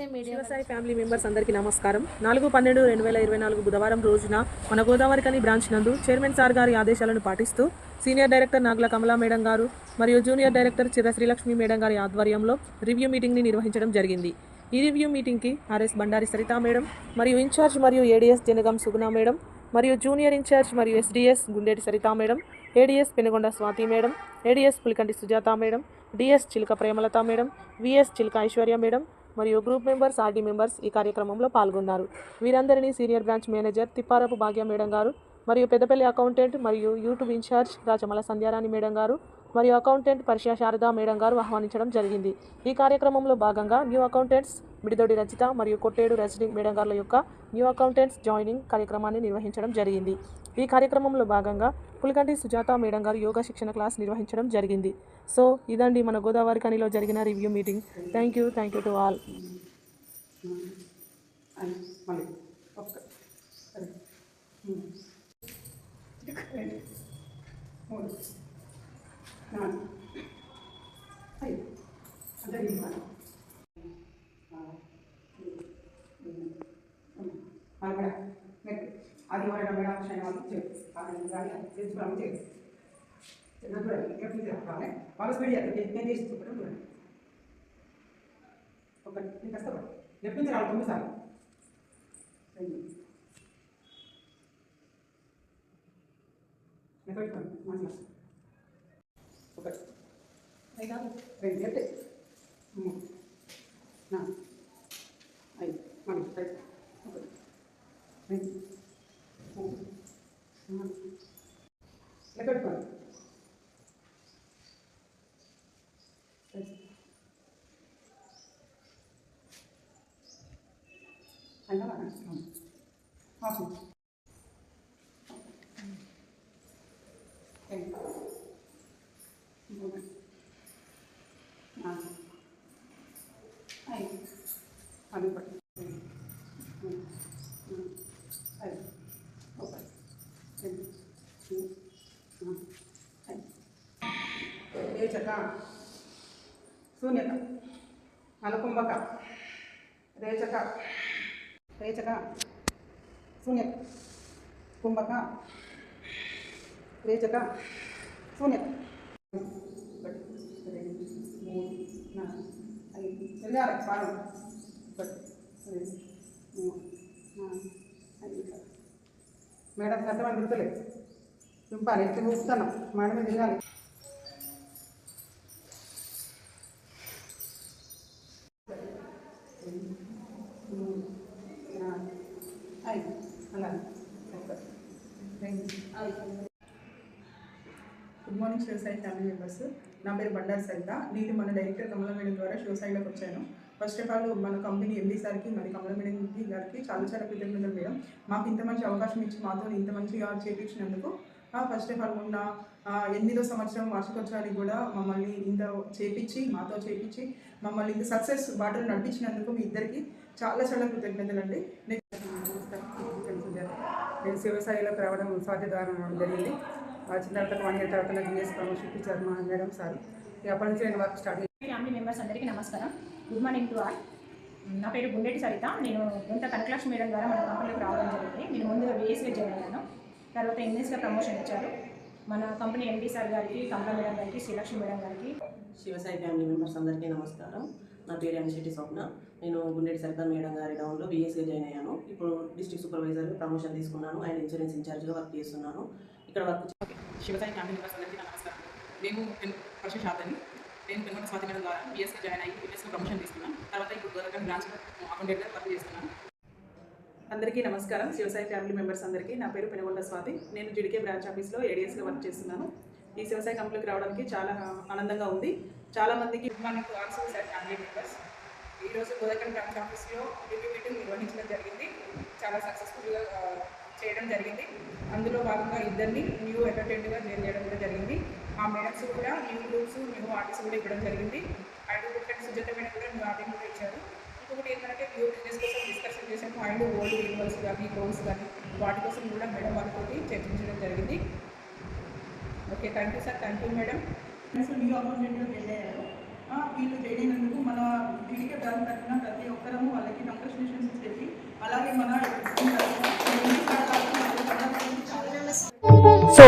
S A media Shivasai family members అందరికీ నమస్కారం. నాలుగు పన్నెండు రెండు వేల ఇరవై నాలుగు బుధవారం రోజున మన గోదావరి కని బ్రాంచ్ నందు చైర్మన్ సార్ గారి ఆదేశాలను పాటిస్తూ senior director Nagula Kamala madam గారు మరియు junior director Chira Srilakshmi madam గారి ఆధ్వర్యంలో రివ్యూ మీటింగ్ని నిర్వహించడం జరిగింది. ఈ రివ్యూ మీటింగ్కి R S Bandari Saritha madam మరియు ఇన్ఛార్జ్ మరియు A D S Janagam Suguna madam మరియు జూనియర్ ఇన్ఛార్జ్ మరియు S D S Gundeti Saritha madam A D S Penugonda Swathi madam A D S Pulikanti Sujatha madam D S Chiluka Premalatha madam V S Chiluka Aishwarya madam మరియు group members R D members ఈ కార్యక్రమంలో పాల్గొన్నారు. వీరందరినీ senior branch manager Thipparapu Bhagya madam గారు మరియు Peddapalli accountant మరియు YouTube incharge Rachamala Sandhyarani madam గారు మరియు అకౌంటెంట్ పరిషా శారదా మేడం గారు ఆహ్వానించడం జరిగింది. ఈ కార్యక్రమంలో భాగంగా న్యూ అకౌంటెంట్స్ మిడిదొడి రచిత మరియు కొట్టేడు రజని మేడం గారుల యొక్క న్యూ అకౌంటెంట్స్ జాయినింగ్ కార్యక్రమాన్ని నిర్వహించడం జరిగింది. ఈ కార్యక్రమంలో భాగంగా పులికంటి సుజాత మేడం గారు యోగా శిక్షణ క్లాస్ నిర్వహించడం జరిగింది. సో ఇదండి మన గోదావరి కనిలో జరిగిన review meeting. Thank you thank you to all. Thank you. ఒక్క రెండు మూడు రెండు మూడు నాలుగు ఐదు అందరి మళ్ళీ నెట్ ఆదివారం మేడం శనివారం చేయాలి చెప్పాలి వాళ్ళ స్పీడ్ చేయాలి నేను చేసి చెప్పడం చూడండి ఒక నేను కష్టపడి. లెఫ్ట్ నుంచి రావాలి? తొమ్మిది సార్లు. రెండు. ఎక్కడ ఒకటి. రెండు లెఫ్ట్ మూడు. నాలుగు ఐదు. మళ్ళీ రైట్ ఒకటి. రెండు. మూడు. నాలుగు. లెక్క పెట్టుకోండి. రైట్ అయినా ఆఫ్ మూడు నాలుగు ఐదు అది ఒకటి మూడు నాలుగు ఐదు ఒకటి రెండు మూడు నాలుగు ఐదు రేచక శూన్యత ఒకటి రెండు మూడు నాలుగు ఐదు వెళ్ళాలి పాలు ఒకటి రెండు మూడు నాలుగు ఐదు మేడం గుర్తులేదు చింపాలి ఎత్తి ఊపుతాను మేడం మీద ఐదు ఒకటి రెండు ఐదు. గుడ్ శివసాయి ఫ్యామిలీ మెంబర్స్ నా పేరు బండారు సరిత. నేను మన డైరెక్టర్ కమల మేడం ద్వారా శివసాయిలోకి వచ్చాను. ఫస్ట్ ఆఫ్ ఆల్ మన కంపెనీ ఎండీ సార్కి మరి కమల మేడం గారికి చాలా చాలా కృతజ్ఞతలు మేడం. మాకు ఇంత మంచి అవకాశం ఇచ్చి మాతో ఇంత మంచిగా చేపించినందుకు ఫస్ట్ ఆఫ్ ఆల్ మొన్న ఎనిమిదో సంవత్సరం వార్షికోత్సవానికి కూడా మమ్మల్ని ఇంత చేపించి మాతో చేపించి మమ్మల్ని ఇంత సక్సెస్ బాటలు నడిపించినందుకు మీ ఇద్దరికి చాలా చాలా కృతజ్ఞతలు అండి నేను శివసాయిలోకి రావడం స్వాతి ద్వారా జరిగింది. వచ్చిన తర్వాత వన్ ఇయర్ తర్వాత నాకు జిఎస్ ప్రమోషన్ ఇచ్చారు మా మేడం సార్. ఇక అప్పటి నుంచి నేను వర్క్ స్టార్ట్ ఫ్యామిలీ మెంబర్స్ అందరికీ నమస్కారం. Good morning to all. నా పేరు గుండెటి సరిత. నేను గుంట కనకలక్ష్మి మేడం ద్వారా మన కంపెనీకి రావడం జరిగింది. నేను ముందుగా వేఎస్గా జాయిన్ అయ్యాను. తర్వాత ఎంఎస్గా ప్రమోషన్ ఇచ్చారు. మన కంపెనీ ఎండి సార్ గారికి కమలా మేడం గారికి శ్రీలక్ష్మి మేడం గారికి. శివసాయి ఫ్యామిలీ మెంబర్స్ అందరికీ నమస్కారం. నా పేరు ఎంశెట్టి స్వప్న. నేను గుండెటి సర్కార్ మేడం గారి డౌన్లో బీఎస్గా జాయిన్ అయ్యాను. ఇప్పుడు డిస్ట్రిక్ట్ సూపర్వైజర్గా ప్రమోషన్ తీసుకున్నాను. అండ్ ఇన్సూరెన్స్ ఇన్ఛార్జ్గా వర్క్ చేస్తున్నాను. ఇక్కడ వర్క్ శివసాయి ఫ్యామిలీ మెంబర్స్ అందరికీ నమస్కారం. మేము పరిష శారదని నేను పెనుగొండ స్వాతి మేడం ద్వారా బీఎస్గా జాయిన్ అయ్యి బీఎస్గా ప్రమోషన్ తీసుకున్నాను. తర్వాత ఇప్పుడు గోరకం బ్రాంచ్లో అకౌంటెంట్గా వర్క్ చేస్తున్నాను. అందరికీ నమస్కారం. శివసాయి ఫ్యామిలీ మెంబర్స్ అందరికీ నా పేరు పెనుగొండ స్వాతి. నేను జిడికే బ్రాంచ్ ఆఫీస్లో ఏడిఎస్గా వర్క్ చేస్తున్నాను. ఈ శివసాయి కంపెనీకి రావడానికి చాలా ఆనందంగా ఉంది. చాలామందికి మనకు ఆల్సో సార్ ఫ్యామిలీ మెంబర్స్ ఈరోజు గోదావరి బ్రాంచ్ ఆఫీస్లో రివ్యూ మీటింగ్ నిర్వహించడం జరిగింది. చాలా సక్సెస్ఫుల్గా చేయడం జరిగింది. అందులో భాగంగా ఇద్దరిని న్యూ అటెండెంట్గా జాయిన్ చేయడం కూడా జరిగింది. మా మేడమ్స్ కూడా న్యూ గ్రూప్స్ న్యూ ఆర్టిస్ట్ కూడా ఇవ్వడం జరిగింది. అండ్ డిఫరెంట్ సుజాత మేడం కూడా న్యూ ఆర్టింగ్ కూడా ఇచ్చారు. ఇంకొకటి ఏంటంటే న్యూ బిజినెస్ కోసం డిస్కషన్ చేసాము అండ్ ఓల్డ్ రినివల్స్ కానీ లోన్స్ కానీ వాటి కోసం కూడా మేడం వాళ్ళతోటి చర్చించడం జరిగింది. Okay thank you sir. Thank you madam new అపార్ట్మెంట్లో వెళ్ళారు ఆ, వీళ్ళు జాయిన్ అయినందుకు మన టీడీకే బ్రాంచ్ తరఫున ప్రతి ఒక్కరము వాళ్ళకి నమ్మకం